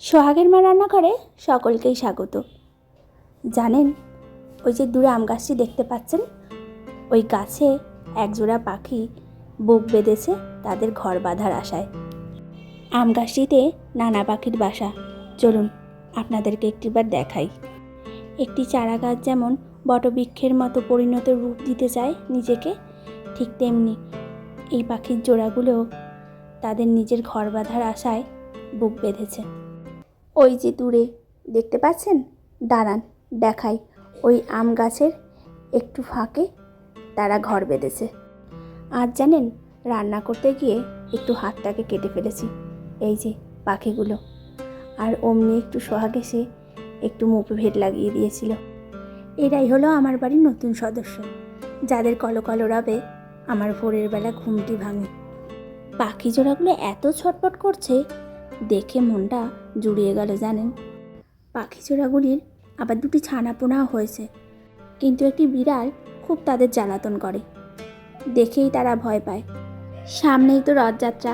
সোহাগের মা রান্নাঘরে সকলকেই স্বাগত। জানেন, ওই যে দূরে আম গাছটি দেখতে পাচ্ছেন? ওই গাছে একজোড়া পাখি বুক বেঁধেছে তাদের ঘর বাঁধার আশায়। আম গাছটিতে নানা পাখির বাসা। চলুন, আপনাদেরকে একটিবার দেখাই। একটি চারা গাছ যেমন বটবৃক্ষের মতো পরিণত রূপ দিতে চায় নিজেকে, ঠিক তেমনি এই পাখির জোড়াগুলো তাদের নিজের ঘর বাঁধার আশায় বুক বেঁধেছে। ওই যে দূরে, দেখতে পাচ্ছেন? দাঁড়ান, দেখাই। ওই আম গাছের একটু ফাঁকে তারা ঘর বেঁধেছে। আর জানেন, রান্না করতে গিয়ে একটু হাতটাকে কেটে ফেলেছি, এই যে পাখিগুলো। আর অমনি একটু সোহাগ এসে একটু মুপে ভেট লাগিয়ে দিয়েছিল। এরাই হলো আমার বাড়ির নতুন সদস্য, যাদের কলকল রবে আমার ভোরের বেলা ঘুমটি ভাঙে। পাখি জোড়াগুলো এত ছটপট করছে দেখে মনটা জুড়িয়ে গেল, জানেন? পাখি চোরাগুলির আবার দুটি ছানাপোনাও হয়েছে, কিন্তু একটি বিড়াল খুব তাদের জ্বালাতন করে। দেখেই তারা ভয় পায়। সামনেই তো রথযাত্রা,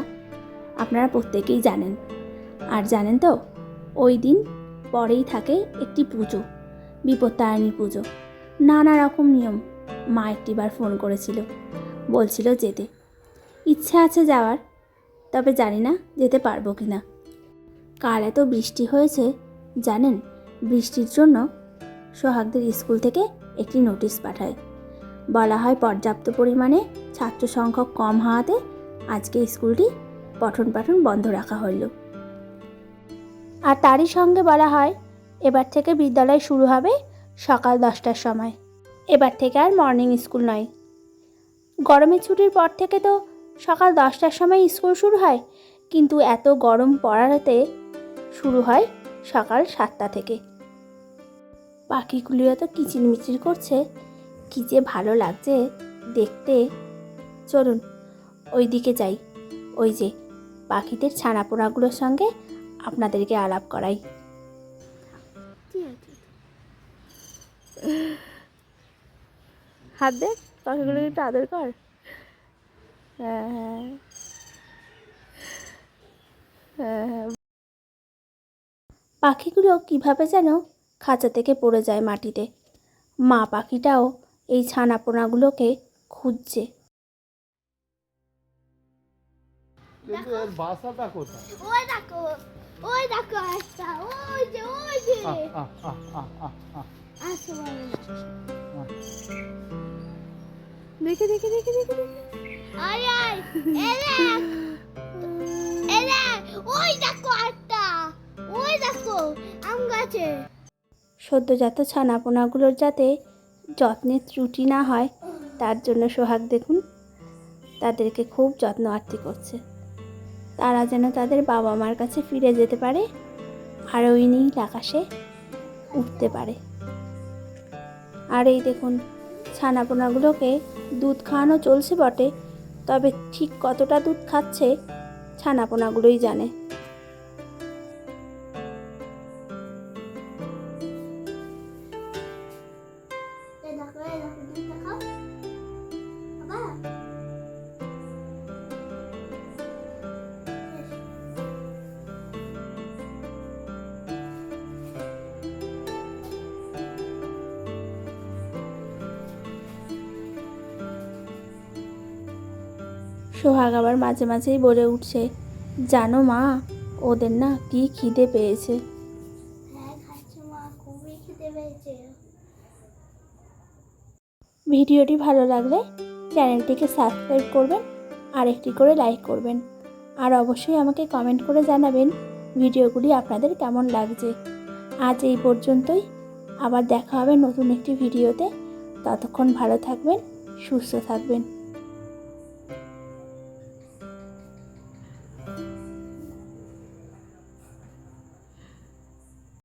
আপনারা প্রত্যেকেই জানেন। আর জানেন তো, ওই দিন পরেই থাকে একটি পুজো বিপত্তায়নী পুজো। নানা রকম নিয়ম, মা একটিবার ফোন করেছিল, বলছিল যেতে। ইচ্ছা আছে যাওয়ার, তবে জানি না যেতে পারব কি না কাল এত বৃষ্টি হয়েছে, জানেন? বৃষ্টির জন্য সোহাগদের স্কুল থেকে একটি নোটিশ পাঠায়। বলা হয় পর্যাপ্ত পরিমাণে ছাত্র সংখ্যক কম হওয়াতে আজকে স্কুলটি পঠন পাঠন বন্ধ রাখা হলো আর তারই সঙ্গে বলা হয়, এবার থেকে বিদ্যালয় শুরু হবে সকাল দশটার সময়। এবার থেকে আর মর্নিং স্কুল নয়। গরমের ছুটির পর থেকে তো সকাল দশটার সময় স্কুল শুরু হয়, কিন্তু এত গরম পড়াতে শুরু হয় সকাল সাতটা থেকে। পাখিগুলো এত কিচিরমিচির করছে। কি যে ভালো লাগছে দেখতে। চলুন ওই দিকে যাই। ওই যে পাখিদের ছানাপোনাগুলোর সঙ্গে আপনাদেরকে আলাপ করাই। হাত দেখ পাখিগুলো একটু আদর কর। হ্যাঁ হ্যাঁ। পাখিগুলো কীভাবে যেন খাঁচা থেকে পড়ে যায় মাটিতে। মা পাখিটাও এই ছানাপোনাগুলোকে খুঁজছে। কিন্তু এর বাসাটা কোথায়? ওই দেখো ওই দেখো একটা ওই যে ওই যে। আসো দেখে দেখে দেখে দেখে দেখে। আয় আয় দেখ দেখ ওই আম গাছে সদ্যজাত ছানাপোনাগুলোর যাতে যত্নের ত্রুটি না হয়, তার জন্য সোহাগ দেখুন তাদেরকে খুব যত্ন আরতি করছে। তারা যেন তাদের বাবা মার কাছে ফিরে যেতে পারে আর ওই নীল আকাশে উঠতে পারে। আর এই দেখুন, ছানাপোনাগুলোকে দুধ খাওয়ানো চলছে বটে, তবে ঠিক কতটা দুধ খাচ্ছে ছানাপোনাগুলোই জানে। সোহাগ আবার মাঝে মাঝেই বলে উঠছে, জানো মা, ওদের না কি খিদে পেয়েছে? ভিডিওটি ভালো লাগলে চ্যানেলটিকে সাবস্ক্রাইব করবেন আর একটি করে লাইক করবেন, আর অবশ্যই আমাকে কমেন্ট করে জানাবেন ভিডিওগুলি আপনাদের কেমন লাগছে। আজ এই পর্যন্তই, আবার দেখা হবে নতুন একটি ভিডিওতে। ততক্ষণ ভালো থাকবেন, সুস্থ থাকবেন।